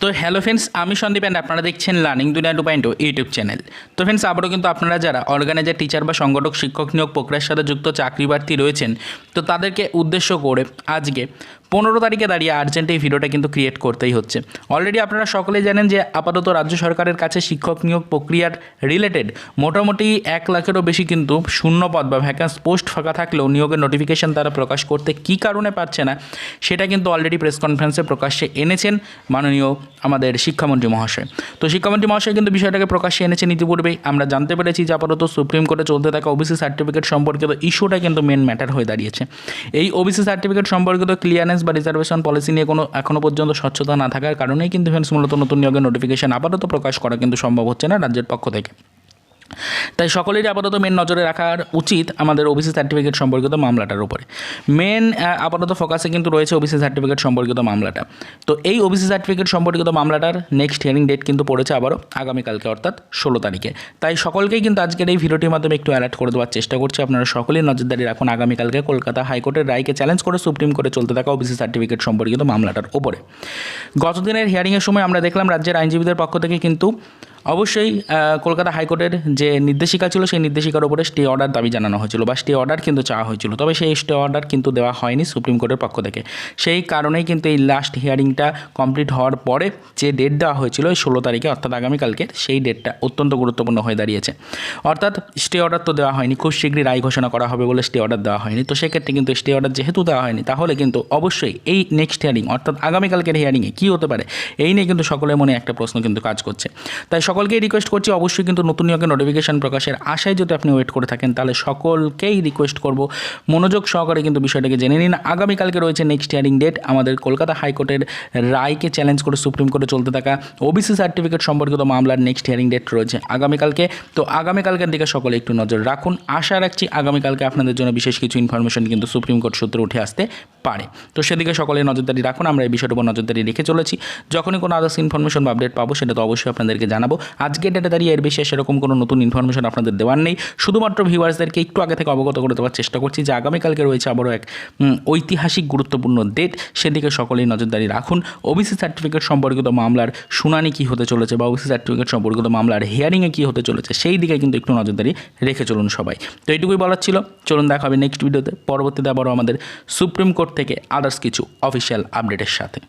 তো hello friends আমি Sandeep and আপনারা দেখছেন learning Duniya two point YouTube channel তো ফ্রেন্ডস আবারও কিন্তু আপনারা যারা অর্গানাইজার টিচার বা সংগঠক, শিক্ষক নিয়োগ প্রক্রিয়ার সাথে যুক্ত চাকরি প্রার্থী রয়েছেন, তো তাদেরকে উদ্দেশ্য করে আজকে পনেরো তারিখে দাঁড়িয়ে আর্জেন্ট এই ভিডিওটা কিন্তু ক্রিয়েট করতেই হচ্ছে। অলরেডি আপনারা সকলেই জানেন যে আপাতত রাজ্য সরকারের কাছে শিক্ষক নিয়োগ প্রক্রিয়ার রিলেটেড মোটামুটি এক লাখেরও বেশি কিন্তু শূন্য পদ বা ভ্যাকান্স পোস্ট ফাঁকা থাকলেও নিয়োগের নোটিফিকেশন তারা প্রকাশ করতে কী কারণে পারছে না, সেটা কিন্তু অলরেডি প্রেস কনফারেন্সে প্রকাশ্যে এনেছেন মাননীয় আমাদের শিক্ষামন্ত্রী মহাশয়। তো শিক্ষামন্ত্রী মহাশয় কিন্তু বিষয়টাকে প্রকাশ্যে এনেছেন ইতিপূর্বেই। আমরা জানতে পেরেছি যে আপাতত সুপ্রিম কোর্টে চলতে থাকা ওবিসি সার্টিফিকেট সম্পর্কিত ইস্যুটা কিন্তু মেন ম্যাটার হয়ে দাঁড়িয়েছে। এই ওবিসি সার্টিফিকেট সম্পর্কিত ক্লিয়ারেন্স বা রিজার্ভেশন পলিসি নিয়ে কোনো এখনও পর্যন্ত স্বচ্ছতা না থাকার কারণেই কিন্তু ফ্রেন্ডস মূলত নতুন নিয়োগের নোটিফিকেশন আপাতত প্রকাশ করা কিন্তু সম্ভব হচ্ছে না রাজ্যের পক্ষ থেকে। তাই সকলেরই আপাতত মেন নজরে রাখার উচিত আমাদের ওবিসি সার্টিফিকেট সম্পর্কিত মামলাটার উপরে। মেন আপাতত ফোকাসে কিন্তু রয়েছে ওবিসি সার্টিফিকেট সম্পর্কিত মামলাটা। তো এই ওবিসি সার্টিফিকেট সম্পর্কিত মামলাটার নেক্সট হিয়ারিং ডেট কিন্তু পড়েছে আবারও আগামীকালকে, অর্থাৎ ষোলো তারিখে। তাই সকলকেই কিন্তু আজকের এই ভিডিওটির মাধ্যমে একটু অ্যালার্ট করে দেওয়ার চেষ্টা করছি। আপনারা সকলেই নজরদারি রাখুন আগামীকালকে কলকাতা হাইকোর্টের রায়কে চ্যালেঞ্জ করে সুপ্রিম কোর্টে চলতে থাকা ওবিসি সার্টিফিকেট সম্পর্কিত মামলাটার উপরে। গতদিনের হিয়ারিংয়ের সময় আমরা দেখলাম রাজ্যের আইনজীবীদের পক্ষ থেকে কিন্তু অবশ্যই কলকাতা হাইকোর্টের যে নির্দেশিকা ছিল, সেই নির্দেশিকার উপরে স্টে অর্ডার দাবি জানানো হয়েছিল বা স্টে অর্ডার কিন্তু চাওয়া হয়েছিল। তবে সেই স্টে অর্ডার কিন্তু দেওয়া হয়নি সুপ্রিম কোর্টের পক্ষ থেকে। সেই কারণেই কিন্তু এই লাস্ট হিয়ারিংটা কমপ্লিট হওয়ার পরে যে ডেট দেওয়া হয়েছিল, এই ষোলো তারিখে, অর্থাৎ আগামীকালকে, সেই ডেটটা অত্যন্ত গুরুত্বপূর্ণ হয়ে দাঁড়িয়েছে। অর্থাৎ স্টে অর্ডার তো দেওয়া হয়নি, খুব শীঘ্রই রায় ঘোষণা করা হবে বলে স্টে অর্ডার দেওয়া হয়নি। তো সেক্ষেত্রে কিন্তু স্টে অর্ডার যেহেতু দেওয়া হয়নি, তাহলে কিন্তু অবশ্যই এই নেক্সট হিয়ারিং অর্থাৎ আগামীকালকের হিয়ারিংয়ে কী হতে পারে, এই নিয়ে কিন্তু সকলের মনে একটা প্রশ্ন কিন্তু কাজ করছে। তাই সকলকেই রিকোয়েস্ট করছি, অবশ্যই কিন্তু নতুন নিয়োগের নোটিফিকেশন প্রকাশের আশায় যদি আপনি ওয়েট করে থাকেন, তাহলে সকলকেই রিকোয়েস্ট করব। মনোযোগ সহকারে কিন্তু বিষয়টাকে জেনে নিন। আগামীকালকে রয়েছে নেক্সট হিয়ারিং ডেট আমাদের কলকাতা হাইকোর্টের রায়কে চ্যালেঞ্জ করে সুপ্রিম কোর্টে চলতে থাকা ওবিসি সার্টিফিকেট সম্পর্কিত মামলার নেক্সট হিয়ারিং ডেট রয়েছে আগামীকালকে। তো আগামীকালকের দিকে সকলে একটু নজর রাখুন। আশা রাখছি আগামীকালকে আপনাদের জন্য বিশেষ কিছু ইনফরমেশন কিন্তু সুপ্রিম কোর্ট সূত্রে উঠে আসতে পারে। তো সেদিকে সকলে নজরদারি রাখুন, আমরা এই বিষয়টার উপর নজরদারি রেখে চলেছি। যখনই কোনো আদার্স ইনফরমেশন বা আপডেট পাবো, সেটা তো অবশ্যই আপনাদেরকে জানাব। আজকে ডেটে দাঁড়িয়ে এর বেশি সেরকম কোনো নতুন ইনফরমেশন আপনাদের দেওয়ার নেই। শুধুমাত্র ভিউয়ার্সদেরকে একটু আগে থেকে অবগত করে দেওয়ার চেষ্টা করছি যে আগামীকালকে রয়েছে আবারও এক ঐতিহাসিক গুরুত্বপূর্ণ ডেট সেদিকে সকলেই নজরদারি রাখুন। ওবিসি সার্টিফিকেট সম্পর্কিত মামলার শুনানি কী হতে চলেছে বা ওবিসি সার্টিফিকেট সম্পর্কিত মামলার হিয়ারিংয়ে কী হতে চলেছে, সেই দিকে কিন্তু একটু নজরদারি রেখে চলুন সবাই। তো এইটুকুই বলার ছিল। চলুন দেখা হবে নেক্সট ভিডিওতে পরবর্তীতে আবারও আমাদের সুপ্রিম কোর্ট থেকে আদার্স কিছু অফিসিয়াল আপডেটের সাথে।